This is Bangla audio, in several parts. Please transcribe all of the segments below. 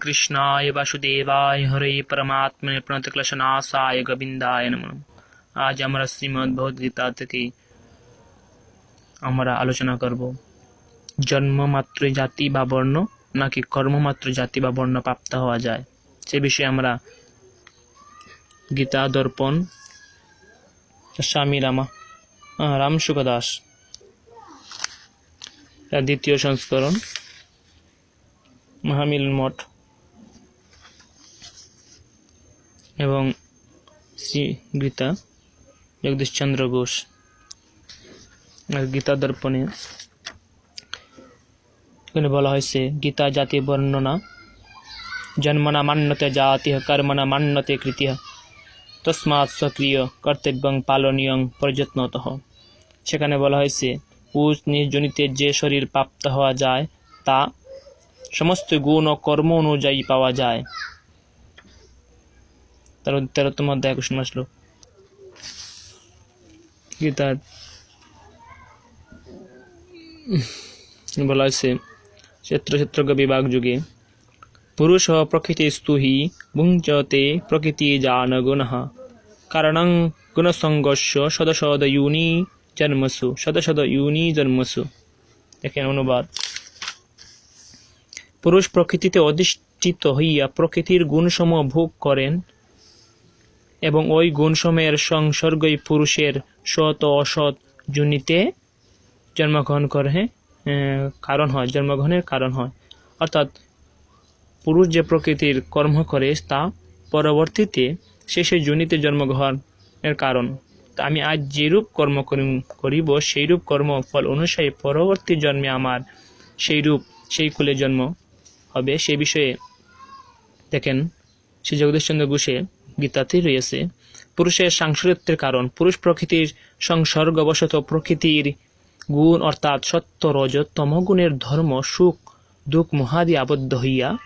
কৃষ্ণায় বাসুদেবায় হরে পরমাত্মনে প্রণতক্লেশনাশায় গোবিন্দায় নমঃ। আজ আমরা শ্রীমদ্ ভগবদ্গীতা থেকে আমরা আলোচনা করব জন্ম মাত্র জাতি বা বর্ণ নাকি কর্মমাত্র জাতি বা বর্ণ প্রাপ্ত হওয়া যায়? সে বিষয়ে আমরা গীতা দর্পণ স্বামী রামা আহ, রাম সুখদাস এর দ্বিতীয় সংস্করণ মহামিল মঠ। এবং শ্রী গীতা জগদীশচন্দ্র ঘোষ আর গীতা দর্পণে। এখানে বলা হয়েছে, গীতা জাতি বর্ণনা, জন্মনা মান্যতে জাতি কর্মনা মান্যতে কৃতীয় তসমাৎ সক্রিয় কর্তব্যং পালনীয়ং পর্যত্নত। সেখানে বলা হয়েছে উচ নিজজনিতের যে শরীর প্রাপ্ত হওয়া যায়, তা সমস্ত গুণ ও কর্ম অনুযায়ী পাওয়া যায়। তার, তেরোতম অধ্যায় নম্বর শ্লোক। গীতার বলা হয়েছে ক্ষেত্র ক্ষেত্রজ্ঞ বিভাগ যুগে পুরুষ প্রকৃতিস্তু হি ভুঞ্চতে প্রকৃতি জান গুণ। কারণং গুণসংগস্য শত শত ইউনি জন্মসু, শত শত ইউনি জন্মসু। দেখেন অনুবাদ। পুরুষ প্রকৃতিতে অধিষ্ঠিত হইয়া প্রকৃতির গুণসমূহ ভোগ করেন এবং ওই গুণসমূহের সংসর্গই পুরুষের সৎ ও অসৎ জুনিতে জন্মগ্রহণ করে আহ, কারণ হয় জন্মগ্রহণের কারণ হয়। অর্থাৎ পুরুষ যে প্রকৃতির কর্ম করে তা পরবর্তীতে সে সেই জনিতে জন্মগ্রহণের কারণ। তা আমি আজ যেরূপ কর্ম করি- করিব সেইরূপ কর্ম ফল অনুসারে পরবর্তী জন্মে আমার সেই রূপ সেই কুলে জন্ম হবে। সে বিষয়ে দেখেন শ্রী জগদীশচন্দ্র ঘোষে গীতাতেই রয়েছে। পুরুষের সাংসারিত্বের কারণ, পুরুষ প্রকৃতির সংসর্গবশত প্রকৃতির গুণ অর্থাৎ সত্য, রজ, তম গুণের ধর্ম, সুখ, দুঃখ মহাদি আবদ্ধ হইয়া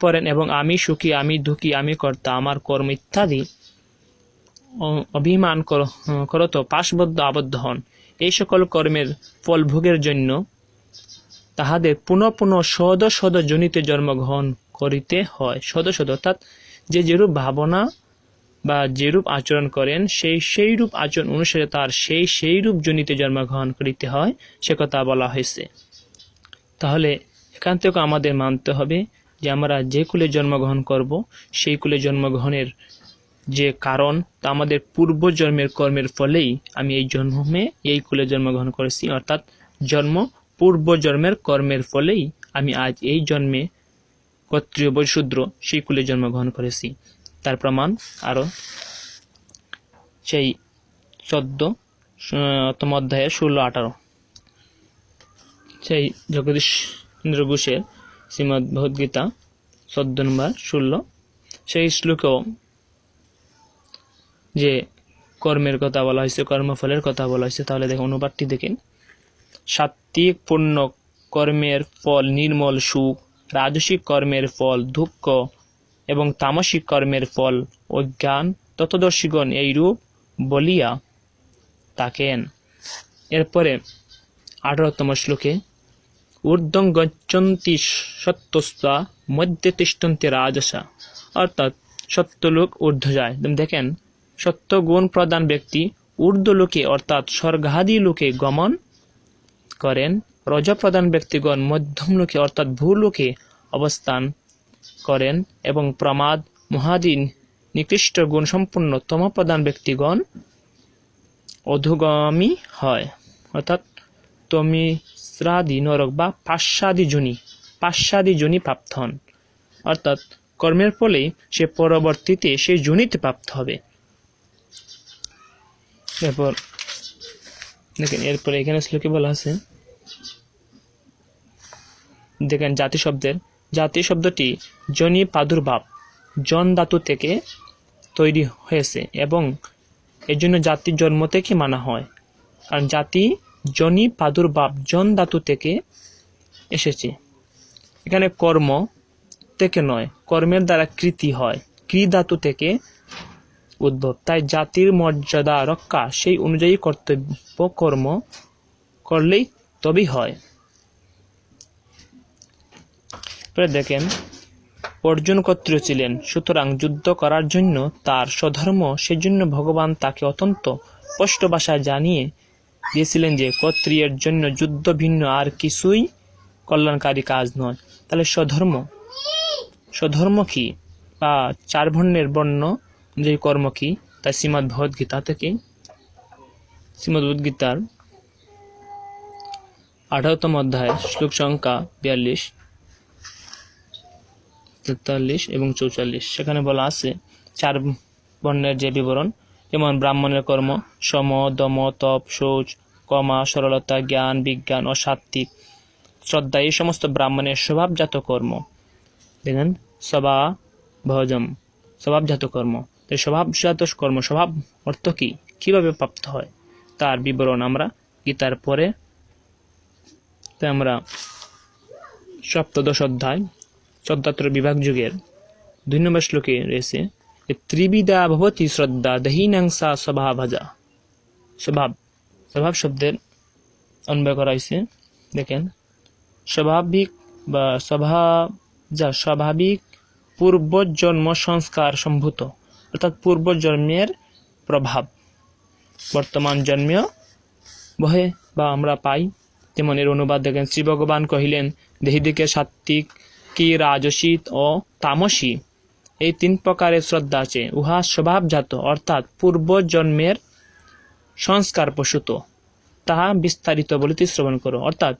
পড়েন এবং আমি সুখী, আমি দুঃখী, আমি কর্তা, আমার কর্ম ইত্যাদি অভিমান কর- করত, পাশবদ্ধ আবদ্ধ হন। এই সকল কর্মের ফল ভোগের জন্য তাহাদের পুনঃ পুনঃ সদ সদ জনিতে জন্মগ্রহণ করিতে হয়। সদ সদ অর্থাৎ যে যেরূপ ভাবনা বা যেরূপ আচরণ করেন, সেই সেই রূপ আচরণ অনুসারে তার সেই সেই রূপ জনিতে জন্মগ্রহণ করিতে হয়, সে কথা বলা হয়েছে। তাহলে এখান থেকে আমাদের মানতে হবে যে আমরা যে কুলে জন্মগ্রহণ করব, সেই কুলে জন্মগ্রহণের যে কারণ তা আমাদের পূর্বজন্মের কর্মের ফলেই আমি এই জন্মে এই কুলে জন্মগ্রহণ করেছি। অর্থাৎ জন্ম পূর্বজন্মের কর্মের ফলেই আমি আজ এই জন্মে ক্ষত্রিয় বৈশূদ্র সেই কুলে জন্মগ্রহণ করেছি। তার প্রমাণ আরও সেই চোদ্দ তম অধ্যায়ের ষোলো, আঠারো। সেই জগদীশ চন্দ্র ঘোষের শ্রীমদ্ ভগবদ্গীতা চোদ্দ নম্বর, ষোলো। সেই শ্লোকেও যে কর্মের কথা বলা হয়েছে, কর্মফলের কথা বলা হয়েছে, তাহলে দেখুন অনুবাদটি দেখেন। সাত্বিক পূর্ণ কর্মের ফল, নির্মল সুখ রাজসিক কর্মের ফল, দুঃখ এবং তামসিক কর্মের ফল অজ্ঞান তত্ত্বদর্শীগণ এইরূপ বলিয়া তাকেন এরপরে আঠারোতম শ্লোকে, ঊর্ধ্বং গচ্ছন্তি সত্যস্তা, মধ্যে তিষ্ঠন্তি রাজসা। অর্থাৎ সত্যলোক ঊর্ধ্ব যায়। দেখেন সত্য গুণ প্রদান ব্যক্তি ঊর্ধ্ব লোকে অর্থাৎ স্বর্গাদি লোকে গমন করেন। রজপ্রদান ব্যক্তিগণ মধ্যম লোকে অর্থাৎ ভূলোকে অবস্থান করেন এবং প্রমাদ, মহাদিন, নিকৃষ্ট গুণ সম্পন্ন তমপ্রদান ব্যক্তিগণ অধুগামী হয়। অর্থাৎ তমিশ্রাদি নরক বা পাশ্চাদি জনি পাশ্চাদি জনি প্রাপ্ত হন। অর্থাৎ কর্মের ফলেই সে পরবর্তীতে সে জনিতে প্রাপ্ত হবে। এরপর দেখেন, এরপরে এখানে শ্লোকে বলা আছে দেখেন জাতি শব্দের জাতি শব্দটি জনি প্রাদুর্ভাব জন ধাতু থেকে তৈরি হয়েছে এবং এর জন্য জাতির জন্ম থেকে মানা হয়। কারণ জাতি জনি প্রাদুর্ভাব জন ধাতু থেকে এসেছে। এখানে কর্ম থেকে নয়, কর্মের দ্বারা কৃতি হয়, কৃ ধাতু থেকে উদ্ভব। তাই জাতির মর্যাদা রক্ষা সেই অনুযায়ী কর্তব্য কর্ম করলেই তবেই হয়। এবারে দেখেন অর্জুনকর্ত্র ছিলেন, সুতরাং যুদ্ধ করার জন্য তার স্বধর্ম, সেজন্য ভগবান তাকে অত্যন্ত স্পষ্ট ভাষায় জানিয়ে দিয়েছিলেন যে ক্ষত্রিয়ের জন্য যুদ্ধ ভিন্ন আর কিছুই কল্যাণকারী কাজ নয়। তাহলে স্বধর্ম? স্বধর্ম কি? বা চার বর্ণের বর্ণ যে কর্ম কি? তা শ্রীমদ্ ভগবদ্গীতা থেকে শ্রীমদ্ আঠারোতম অধ্যায় শ্লোক সংখ্যা বিয়াল্লিশ। তেতাল্লিশ এবং চৌচল্লিশ। সেখানে বলা আছে চার বর্ণের যে বিবরণ, যেমন ব্রাহ্মণের কর্ম, সম, দম, তপ, শৌচ, কমা, সরলতা, জ্ঞান, বিজ্ঞান ও সাত্ত্বিক। শ্রদ্ধা, এই সমস্ত ব্রাহ্মণের স্বভাবজাত কর্ম। দেখেন, সবা, ভজম, স্বভাবজাত কর্ম। এই স্বভাবজাত কর্ম, স্বভাব অর্থ কি? কীভাবে প্রাপ্ত হয়? তার বিবরণ আমরা গীতার পরে আমরা সপ্তদশ অধ্যায় চোদ্দাত্র বিভাগ যুগের দুই নম্বর শ্লোকে রয়েছে যে ত্রিবিধা ভবতি শ্রদ্ধা দহিনাংসা স্বভাবজা স্বভাব স্বভাব শব্দের অন্বয় করা হয়েছে। দেখেন, স্বাভাবিক বা স্বভাব যা স্বাভাবিক পূর্বজন্ম সংস্কার সম্ভূত, অর্থাৎ পূর্বজন্মের প্রভাব। বর্তমান জন্মেও বহে বা আমরা পাই যেমন এর অনুবাদ দেখেন শ্রী ভগবান কহিলেন দেহিদিকে সাত্ত্বিক কি রাজসিক ও তামসী? এই তিন প্রকারের শ্রদ্ধা আছে। উহা স্বভাবজাত, অর্থাৎ পূর্বজন্মের সংস্কার প্রসূত। তাহা বিস্তারিত বলিতে শ্রবণ করো। অর্থাৎ,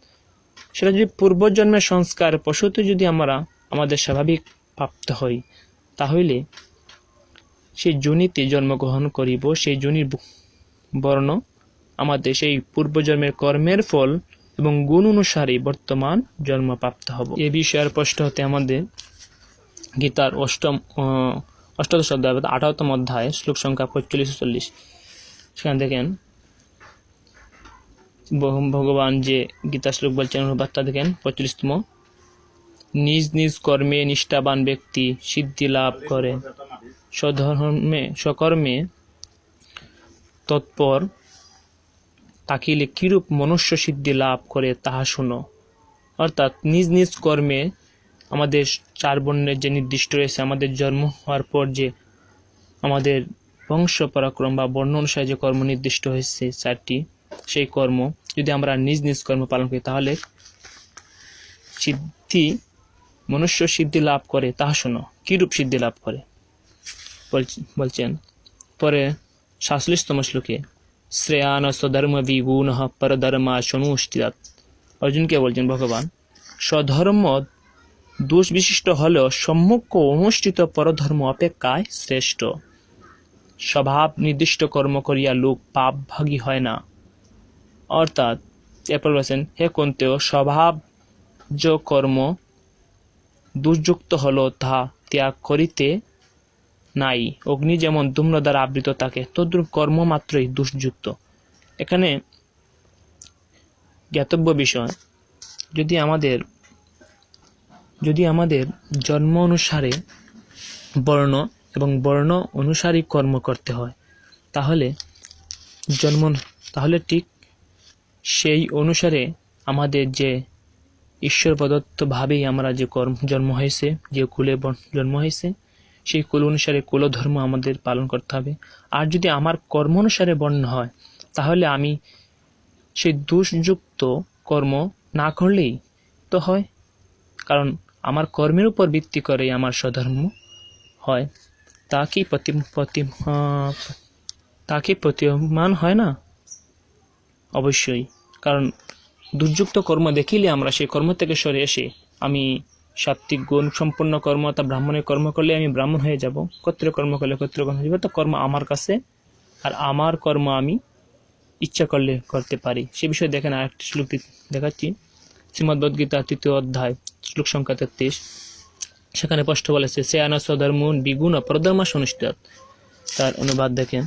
সেটা যদি পূর্বজন্মের সংস্কার প্রসূত যদি আমরা, আমাদের স্বাভাবিক প্রাপ্ত হই, তাহলে সেই জুনিতে জন্মগ্রহণ করিব, সেই জুনির বর্ণ আমাদের সেই পূর্বজন্মের কর্মের ফল এবং গুণ অনুসারে বর্তমান জন্মপ্রাপ্ত হব। এ বিষয়ের প্রশ্ন হতে আমাদের গীতার অষ্টম অষ্টাদশ অধ্যায় আঠারোতম অধ্যায়, শ্লোক সংখ্যা পঁয়তাল্লিশ চল্লিশ। সেখানে দেখেন ভগবান যে গীতা শ্লোক বলছেন অনুবাদটা দেখেন পঁয়তাল্লিশতম। নিজ নিজ কর্মে নিষ্ঠাবান ব্যক্তি সিদ্ধি লাভ করে। স্বধর্মে সকর্মে তৎপর তাকিলে কিরূপ মনুষ্য সিদ্ধি লাভ করে তাহা শুনো। অর্থাৎ নিজ নিজ কর্মে আমাদের চার বর্ণের যে নির্দিষ্ট রয়েছে, আমাদের জন্ম হওয়ার পর যে আমাদের বংশ পরাক্রম বা বর্ণ অনুসারে যে কর্ম নির্দিষ্ট হয়েছে চারটি, সেই কর্ম যদি আমরা নিজ নিজ কর্ম পালন করি, তাহলে সিদ্ধি, মনুষ্য সিদ্ধি লাভ করে, তাহা শোনো। কিরূপ সিদ্ধি লাভ করে? বলছ- বলছেন, পরে সাতচল্লিশতম শ্লোকে শ্রেয়ান স্বধর্ম বিগুণ পরধর্মা সনুষ্ঠিত অর্জুনকে বলছেন, ভগবান, স্বধর্ম দোষ বিশিষ্ট হলেও সম্মুখ অনুষ্ঠিত পরধর্ম অপেক্ষায় শ্রেষ্ঠ। স্বভাব নির্দিষ্ট কর্ম করিয়া লোক পাপভাগী হয় না। অর্থাৎ, এরপর বলেছেন, হে কন্তেও স্বভাব কর্ম দুর্যুক্ত হলো তাহা ত্যাগ করিতে নাই। অগ্নি যেমন ধূম্র দ্বারা আবৃত থাকে তদ্রূপ কর্ম মাত্রই দুষ্যুক্ত। এখানে জ্ঞাতব্য বিষয়, যদি আমাদের যদি আমাদের জন্ম অনুসারে বর্ণ এবং বর্ণ অনুসারী কর্ম করতে হয়, তাহলে জন্ম, তাহলে ঠিক সেই অনুসারে আমাদের যে ঈশ্বর প্রদত্ত ভাবেই আমরা যে কর্ম, জন্ম হয়েছে, যে কুলে জন্ম হয়েছে সেই কুল অনুসারে কুলধর্ম আমাদের পালন করতে হবে। আর যদি আমার কর্ম অনুসারে বর্ণ হয়, তাহলে আমি সেই দোষযুক্ত কর্ম না করলেই তো হয়। কারণ আমার কর্মের উপর ভিত্তি করেই আমার স্বধর্ম হয়। তা কি প্রতি প্রতি তা কি প্রতীয়মান হয় না? অবশ্যই। কারণ দুর্যুক্ত কর্ম দেখিলে আমরা সেই কর্ম থেকে সরে এসে আমি সাত্বিক গুণ, সম্পূর্ণ কর্ম তা ব্রাহ্মণের কর্ম করলে আমি ব্রাহ্মণ হয়ে যাব। ক্ষত্রিয় কর্ম করলে ক্ষত্রিয় কর্ম হয়ে যাবে। তো কর্ম আমার কাছে, আর আমার কর্ম আমি ইচ্ছা করলে করতে পারি। সে বিষয়ে দেখেন আরেকটি শ্লোক দেখাচ্ছি। শ্রীমদ্ভগীতা তৃতীয় অধ্যায়, শ্লোক সংখ্যা তেত্রিশ। সেখানে স্পষ্ট বলেছে, সে আনা স্বধর্ম বিগুণ প্রধর্ম সুনিশ্চিত তার অনুবাদ দেখেন,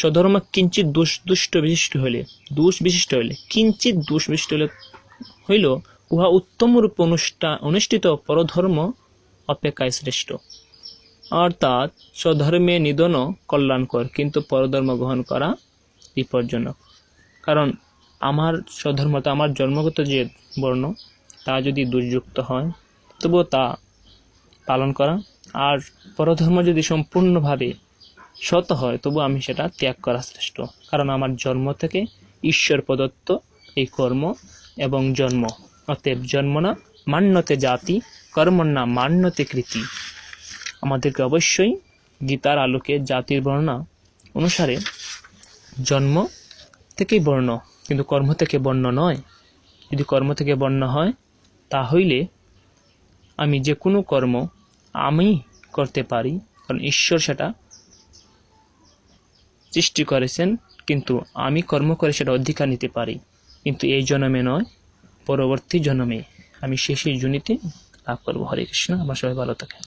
স্বধর্ম কিঞ্চিত দোষ দুষ্ট বিশিষ্ট হইলে দোষ বিশিষ্ট হইলে কিঞ্চিত দোষ বিশিষ্ট হইলে হইল উহা উত্তম রূপে অনুষ্ঠা, অনুষ্ঠিত পরধর্ম অপেক্ষায় শ্রেষ্ঠ। অর্থাৎ স্বধর্মে নিধন কল্যাণকর, কিন্তু পরধর্ম গ্রহণ করা বিপজ্জনক। কারণ আমার স্বধর্মতা আমার জন্মগত যে বর্ণ, তা যদি দুর্যুক্ত হয়, তবুও তা পালন করা। আর পরধর্ম যদি সম্পূর্ণভাবে সত হয় তবু আমি সেটা ত্যাগ করা শ্রেষ্ঠ। কারণ আমার জন্ম থেকে ঈশ্বর প্রদত্ত এই কর্ম এবং জন্ম। অতএব জন্ম না, মান্যতে জাতি, কর্ম না, মান্যতে কৃতি। আমাদেরকে অবশ্যই গীতার আলোকে জাতির বর্ণনা অনুসারে জন্ম থেকেই বর্ণ, কিন্তু কর্ম থেকে বর্ণ নয়। যদি কর্ম থেকে বর্ণ হয় তাহলে আমি যে কোনো কর্ম আমি করতে পারি, কারণ ঈশ্বর সেটা সৃষ্টি করেছেন, কিন্তু আমি কর্ম করে সেটা অধিকার নিতে পারি। কিন্তু এই জন্মে নয় পরবর্তী জন্মে আমি শেষের জুনিতে লাভ করব। হরে কৃষ্ণ আমার সবাই ভালো থাকে